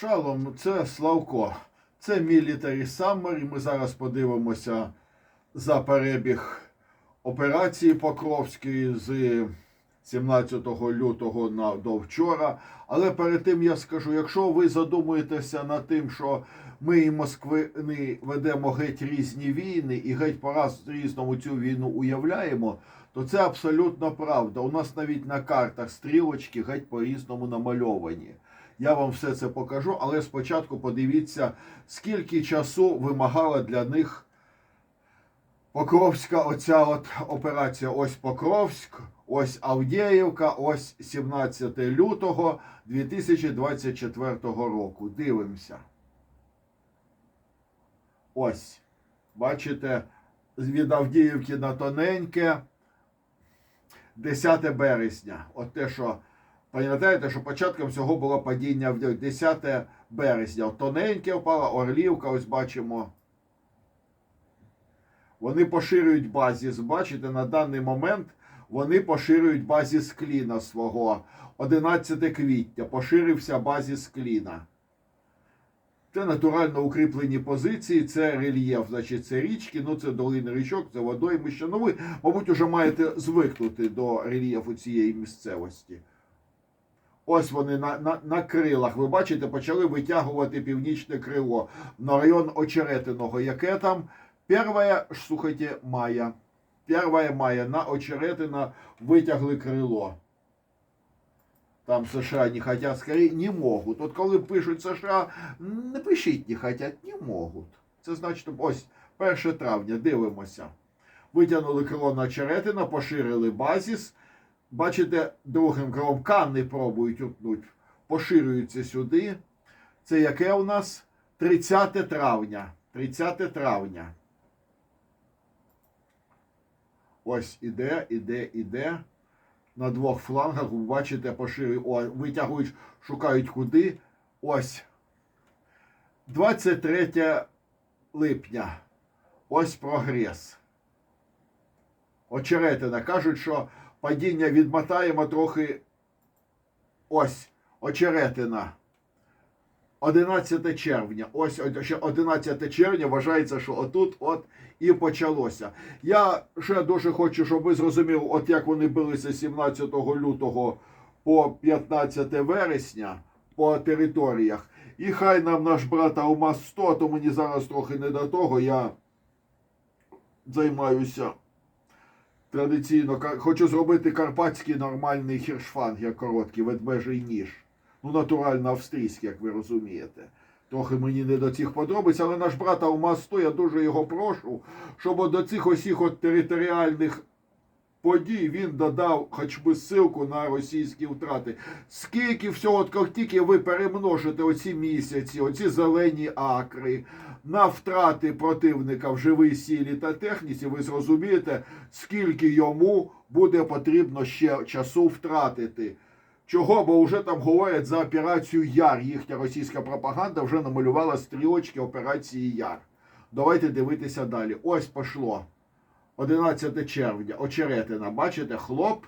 Шалом, це Славко. Це Military Summer, ми зараз подивимося за перебіг операції Покровської з 17 лютого на, до вчора. Але перед тим я скажу, якщо ви задумуєтеся над тим, що ми і Москви ведемо геть різні війни і геть по раз різному цю війну уявляємо, то це абсолютно правда. У нас навіть на картах стрілочки геть по-різному намальовані. Я вам все це покажу, але спочатку подивіться, скільки часу вимагала для них Покровська оця от операція. Ось Покровськ, ось Авдіївка, ось 17 лютого 2024 року. Дивимося. Ось. Бачите, від Авдіївки на тоненьке. 10 березня. От те, що пам'ятаєте, що початком всього було падіння в 10 березня. Тоненьке впала, Орлівка, ось бачимо. Вони поширюють базіс. Бачите, на даний момент вони поширюють базіс кліна свого. 11 квітня поширився базіс кліна. Це натурально укріплені позиції, це рельєф, значить, це річки, ну це долини річок, це водоймище. Ну ви, мабуть, вже маєте звикнути до рельєфу цієї місцевості. Ось вони на, на, на крилах. Ви бачите, почали витягувати північне крило на район Очеретиного. Яке там? Первое, слухайте, мая. Первое мая на Очеретина витягли крило. Там США не хотят, скорее не можуть. От коли пишуть США, не пишіть не хотять, не можуть. Це значить, ось 1 травня, дивимося. Витягнули крило на Очеретина, поширили базіс. Бачите, другим крилом канни пробують утнуть. Поширюються сюди. Це яке у нас? 30 травня. 30 травня. Ось іде, іде, іде. На двох флангах, бачите, поширюють, витягують, шукають куди. Ось. 23 липня. Ось прогрес. Очеретина. Кажуть, що падіння відмотаємо трохи. Ось. Очеретина. 11 червня. Ось ще 11 червня вважається, що отут от і почалося. Я ще дуже хочу, щоб ви зрозуміли, от як вони билися 17 лютого по 15 вересня по територіях. І хай нам наш брат Алмаз 100, то мені зараз трохи не до того. Я займаюся традиційно. Хочу зробити карпатський нормальний хіршфанг, як короткий, ведмежий ніж. Ну, натурально австрійський, як ви розумієте. Трохи мені не до цих подробиць, але наш брат Алмаз 100, я дуже його прошу, щоб до цих усіх от територіальних подій він додав хоч би ссылку на російські втрати. Скільки всього, от тільки ви перемножите оці місяці, оці зелені акри на втрати противника в живій сілі та техніці, ви зрозумієте, скільки йому буде потрібно ще часу втратити. Чого? Бо вже там говорять за операцію Яр. Їхня російська пропаганда вже намалювала стрілочки операції Яр. Давайте дивитися далі. Ось пошло. 11 червня. Очеретина. Бачите, хлоп.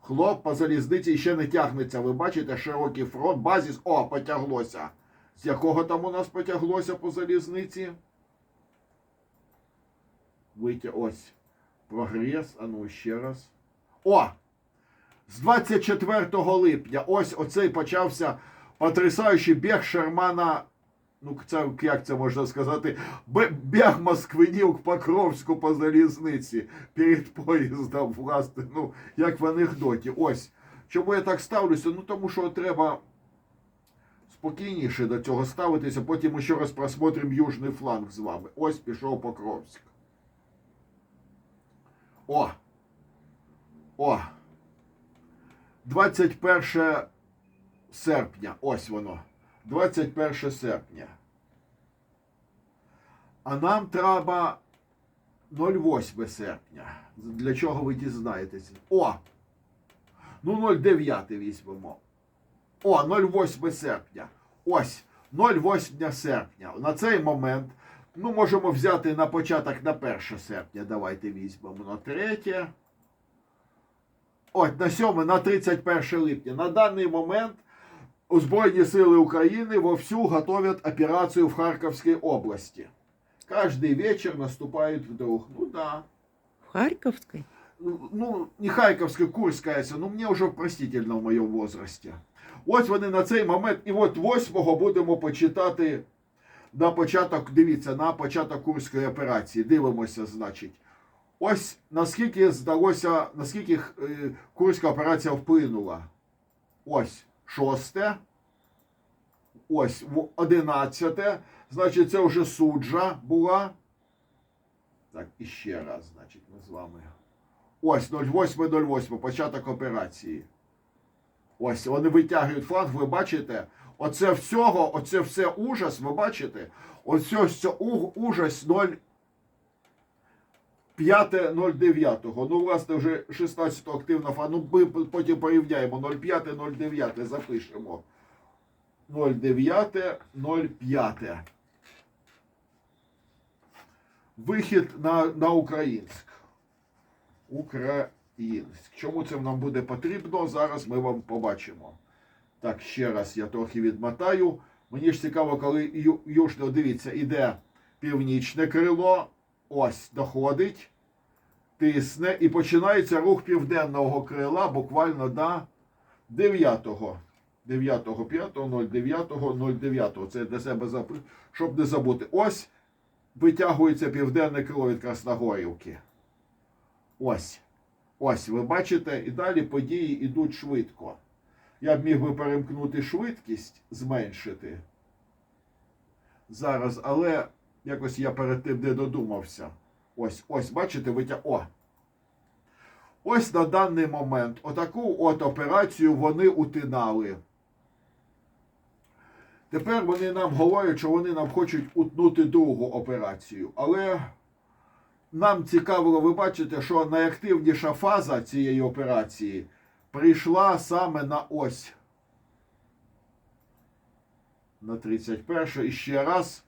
Хлоп по залізниці ще не тягнеться. Ви бачите, широкий фронт, базіс. О, потяглося. З якого там у нас потяглося по залізниці? Витя, ось. Прогрес. А ну ще раз. О! З 24 липня ось оцей почався потрясаючий біг Шермана. Ну, це як це можна сказати? Біг москвинів Покровську по залізниці перед поїздом, власне, ну, як в анекдоті. Ось. Чому я так ставлюся? Ну, тому що треба спокійніше до цього ставитися. Потім ще раз просмотримо южний фланг з вами. Ось пішов Покровськ. О! О! 21 серпня. Ось воно. 21 серпня. А нам треба 08 серпня. Для чого ви дізнаєтеся? О! Ну, 09 візьмемо. О, 08 серпня. Ось. 08 серпня. На цей момент. Ну, можемо взяти на початок на 1 серпня. Давайте візьмемо на 3. Ось на 7, на 31 липня. На даний момент Збройні сили України вовсю готовят операцию в Харьковской области. Каждый вечер наступают вдруг. Ну да. В Харьковской? Ну, не Харьковська, Курська, ну мені вже простительно в моєму возрасті. Ось вони на цей момент, і от 8-го будемо почитати на початок, дивіться, на початок Курської операції. Дивимося, значить. Ось наскільки здалося, наскільки е, Курська операція вплинула. Ось шосте. Ось одинадцяте. Значить, це вже суджа була. Так, і ще раз, значить, ми з вами. Ось 08.08, початок операції. Ось вони витягують фланг, ви бачите? Оце всього, оце все ужас, ви бачите? Оце все ужас 0. 5.09. Ну, власне, вже 16 активна фа. Ну, ми потім порівняємо 05.09 запишемо. 09.05. Вихід на, на українськ. Українськ. Чому це нам буде потрібно? Зараз ми вам побачимо. Так, ще раз я трохи відмотаю. Мені ж цікаво, коли южно, дивіться, іде північне крило, ось доходить, тисне, і починається рух південного крила буквально до 9-го. 9.5.09.09. Це для себе запишу, щоб не забути. Ось витягується південне крило від Красногорівки. Ось. Ось, ви бачите, і далі події йдуть швидко. Я б міг би перемкнути швидкість, зменшити зараз, але якось я перед тим не додумався. Ось, ось, бачите, витяг. О! Ось на даний момент отаку от операцію вони утинали. Тепер вони нам говорять, що вони нам хочуть утнути другу операцію. Але нам цікаво, ви бачите, що найактивніша фаза цієї операції прийшла саме на ось. На 31 і ще раз.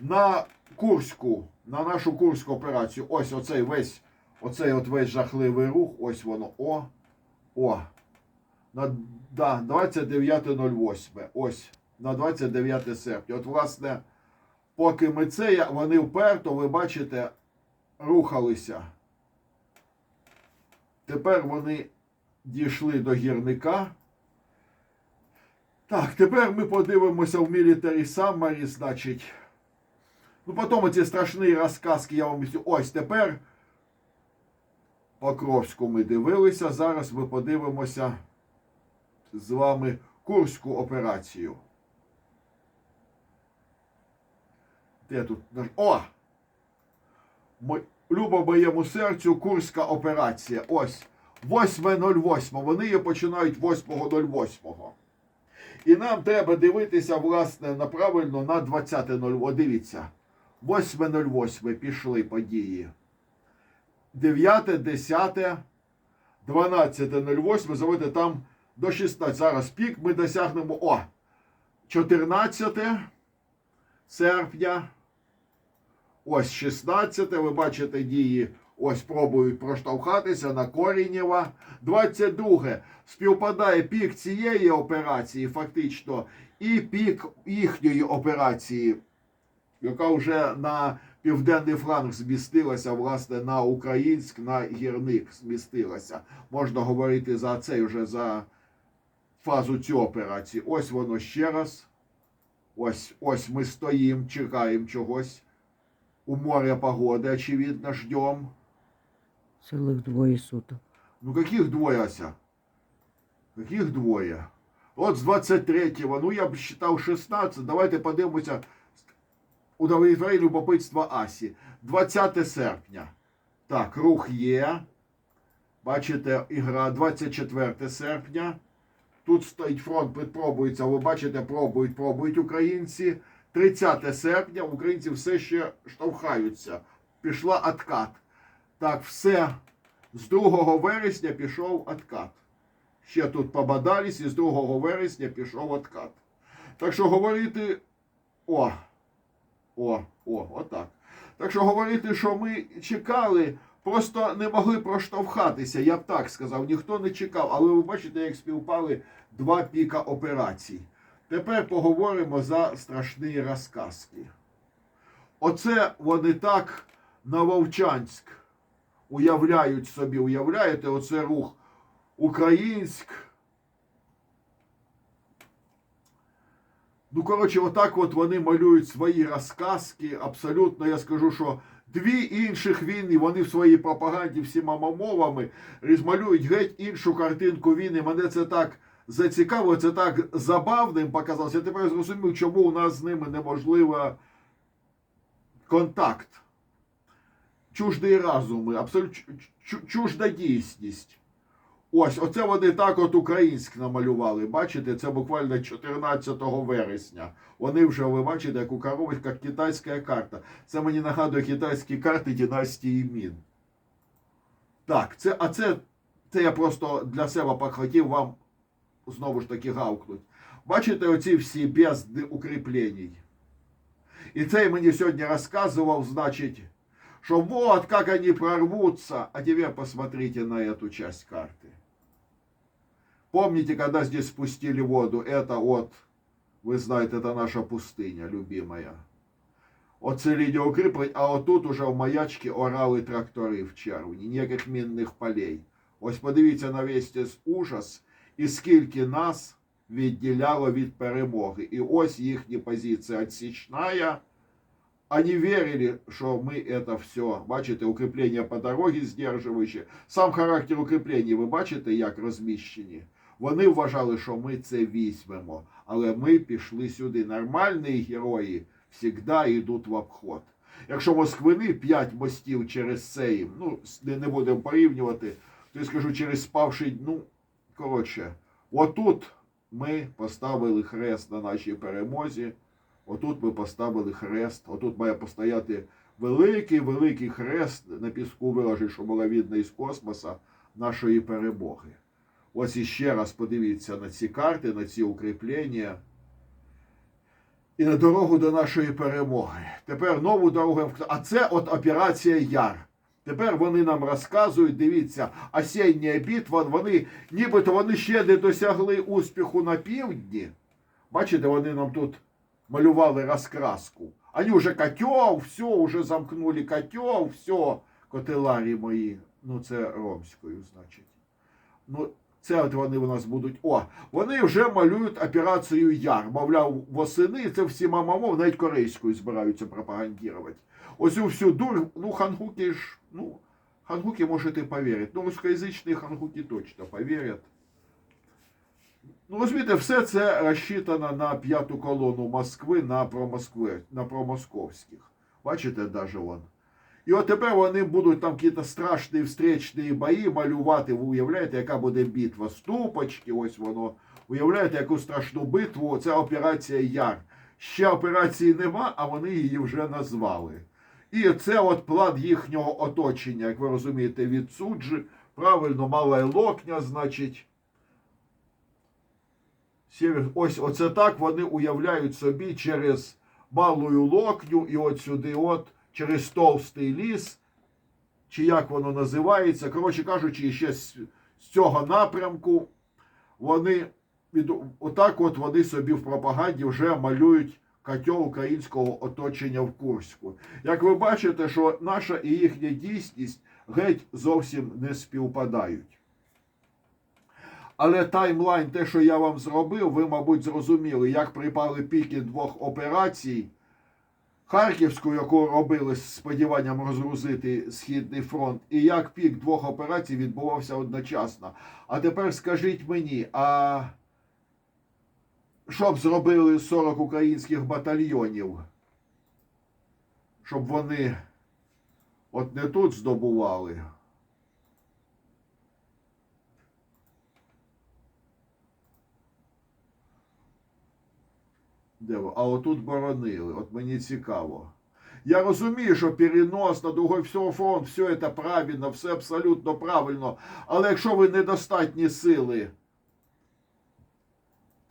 На Курську, на нашу Курську операцію. Ось оцей весь, оцей от весь жахливий рух. Ось воно. О. О. На да, 29.08. Ось. На 29 серпня. От, власне, поки ми це, вони вперто, ви бачите, рухалися. Тепер вони дійшли до гірника. Так, тепер ми подивимося в Military Summary, значить. Ну, потім ці страшні розказки я вам вісю. Ось тепер. Покровську ми дивилися. Зараз ми подивимося з вами Курську операцію. Де тут? О! Любо моєму серцю Курська операція. Ось 8.08. Вони її починають 8.08. І нам треба дивитися, власне, на правильно на 20.08. Дивіться. 8.08 пішли події. 9, 10, 12.08. Заводите там до 16. Зараз пік ми досягнемо. О! 14 серпня. Ось 16, ви бачите дії, ось пробують проштовхатися на Корінєва. 22 співпадає пік цієї операції, фактично, і пік їхньої операції, яка вже на південний фланг змістилася, власне, на українськ, на гірник змістилася. Можна говорити за цей вже за фазу цю операції. Ось воно ще раз. Ось, ось ми стоїмо, чекаємо чогось. У море погоды, очевидно, ждем. Целых двое суток. Ну каких двое, Ася? Каких двое? От з 23-го, ну я б считав 16. Давайте подивимося удовлетворення любопитства Асі. 20 серпня. Так, рух є. Бачите, ігра 24 серпня. Тут стоїть фронт, пробується. Ви бачите, пробують, пробують українці. 30 серпня українці все ще штовхаються. Пішла откат. Так, все. З 2 вересня пішов откат. Ще тут побадались, і з 2 вересня пішов откат. Так що говорити. О! О, о, отак. Так що говорити, що ми чекали, просто не могли проштовхатися, я б так сказав. Ніхто не чекав. Але ви бачите, як співпали два піка операцій. Тепер поговоримо за страшні розказки. Оце вони так на Вовчанськ уявляють собі, уявляєте, оце рух Українськ. Ну, коротше, отак от вони малюють свої розказки. Абсолютно, я скажу, що дві інших війни, вони в своїй пропаганді всіма мовами розмалюють геть іншу картинку війни. Мене це так зацікавило, це так забавним показалося. Я тепер зрозумів, чому у нас з ними неможливо контакт. Чуждий разуми, абсолютно чужда дійсність. Ось, оце вони так от українськ намалювали. Бачите, це буквально 14 вересня. Вони вже, ви бачите, як у коробочках китайська карта. Це мені нагадує китайські карти династії Мін. Так, це, а це, це я просто для себе хотів вам знову ж таки гавкнуть. Бачите, оці всі бездни укріплень. І це мені сьогодні розказував, значить, что вот как они прорвутся. А теперь посмотрите на эту часть карты. Помните, когда здесь спустили воду? Это вот, вы знаете, это наша пустыня, любимая. Оце лінія укріплень, а отут уже в маячці орали трактори в червні. Ніяких мінних полей. Ось подивіться на весь цей ужас, і скільки нас відділяло від перемоги. І ось їхня позиція відсічная. Они верили, что мы это все, бачите, укріплення по дорозі здержуючи. Сам характер укріплення, ви бачите, як розміщені. Вони вважали, що ми це візьмемо, але ми пішли сюди. Нормальні герої завжди йдуть в обход. Якщо Москвини 5 мостів через цей, ну, не, будемо порівнювати, то я скажу через спавший, ну, коротше, отут ми поставили хрест на нашій перемозі. Отут ми поставили хрест, отут має постояти великий великий хрест на піску виложить, що було видно із космоса нашої перемоги. Ось іще раз подивіться на ці карти, на ці укріплення і на дорогу до нашої перемоги. Тепер нову дорогу. А це от операція Яр. Тепер вони нам розказують, дивіться, осіння битва, вони нібито вони ще не досягли успіху на півдні. Бачите, вони нам тут малювали розкраску. Они уже котел, все, уже замкнули котел, все, котеларі мої. Ну, це ромською, значить. Ну, це от вони у нас будуть. О, вони вже малюють операцію Яр. Мовляв, восени це всі мамамов, навіть корейською збираються пропагандувати. Ось цю всю дур, ну, хангуки ж, ну, хангуки можете повірити. Ну, русскоязичні хангуки точно повірять. Ну, розумієте, все це розчитано на п'яту колону Москви на промоскви, на промосковських. Бачите, даже вон. І от тепер вони будуть там якісь страшні встречні бої малювати. Ви уявляєте, яка буде битва ступочки, ось воно. Уявляєте, яку страшну битву. Це операція Яр. Ще операції нема, а вони її вже назвали. І це от план їхнього оточення, як ви розумієте, від суджі. Правильно, мала локня, значить. Ось оце так вони уявляють собі через малую локню і от сюди, от через товстий ліс, чи як воно називається. Коротше кажучи, ще з, цього напрямку вони від, отак от вони собі в пропаганді вже малюють котел українського оточення в Курську. Як ви бачите, що наша і їхня дійсність геть зовсім не співпадають. Але таймлайн, те, що я вам зробив, ви, мабуть, зрозуміли, як припали піки двох операцій. Харківську, яку робили з сподіванням розгрузити Східний фронт, і як пік двох операцій відбувався одночасно. А тепер скажіть мені, а що б зробили 40 українських батальйонів? Щоб вони от не тут здобували. Де ви? А отут боронили. От мені цікаво. Я розумію, що перенос на другой всього фронт, все це правильно, все абсолютно правильно. Але якщо ви недостатні сили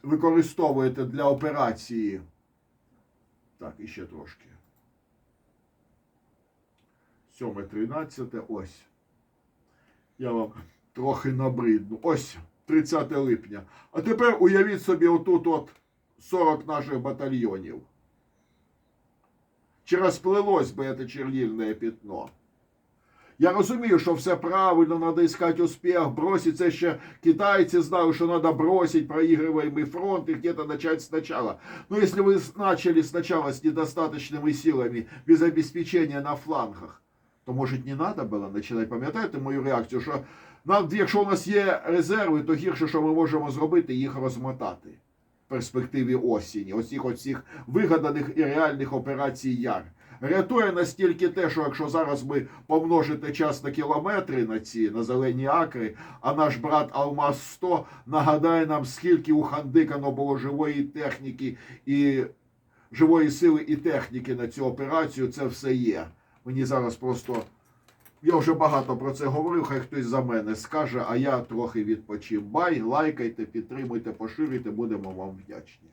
використовуєте для операції. Так, іще трошки. 7.13, ось. Я вам трохи набридну. Ось 30 липня. А тепер уявіть собі отут от 40 наших батальйонів. Чи розплилось би це чернильне пятно? Я розумію, що все правильно, треба искать успіх, бросить це ще китайці знали, що треба бросить проігруємий фронт і где-то начать сначала. Но если вы начали сначала с недостаточными силами, без обеспечения на флангах, то може не треба було починати. Пам'ятаєте мою реакцію, що нам, якщо у нас є резерви, то гірше, що ми можемо зробити, їх розмотати перспективі осені. Оцих оцих вигаданих і реальних операцій Яр. Рятує настільки те, що якщо зараз ми помножите час на кілометри на ці на зелені акри, а наш брат Алмаз 100 нагадає нам, скільки ухандикано було живої техніки і живої сили і техніки на цю операцію, це все є. Мені зараз просто. Я вже багато про це говорив, хай хтось за мене скаже, а я трохи відпочив. Бай, лайкайте, підтримуйте, поширюйте, будемо вам вдячні.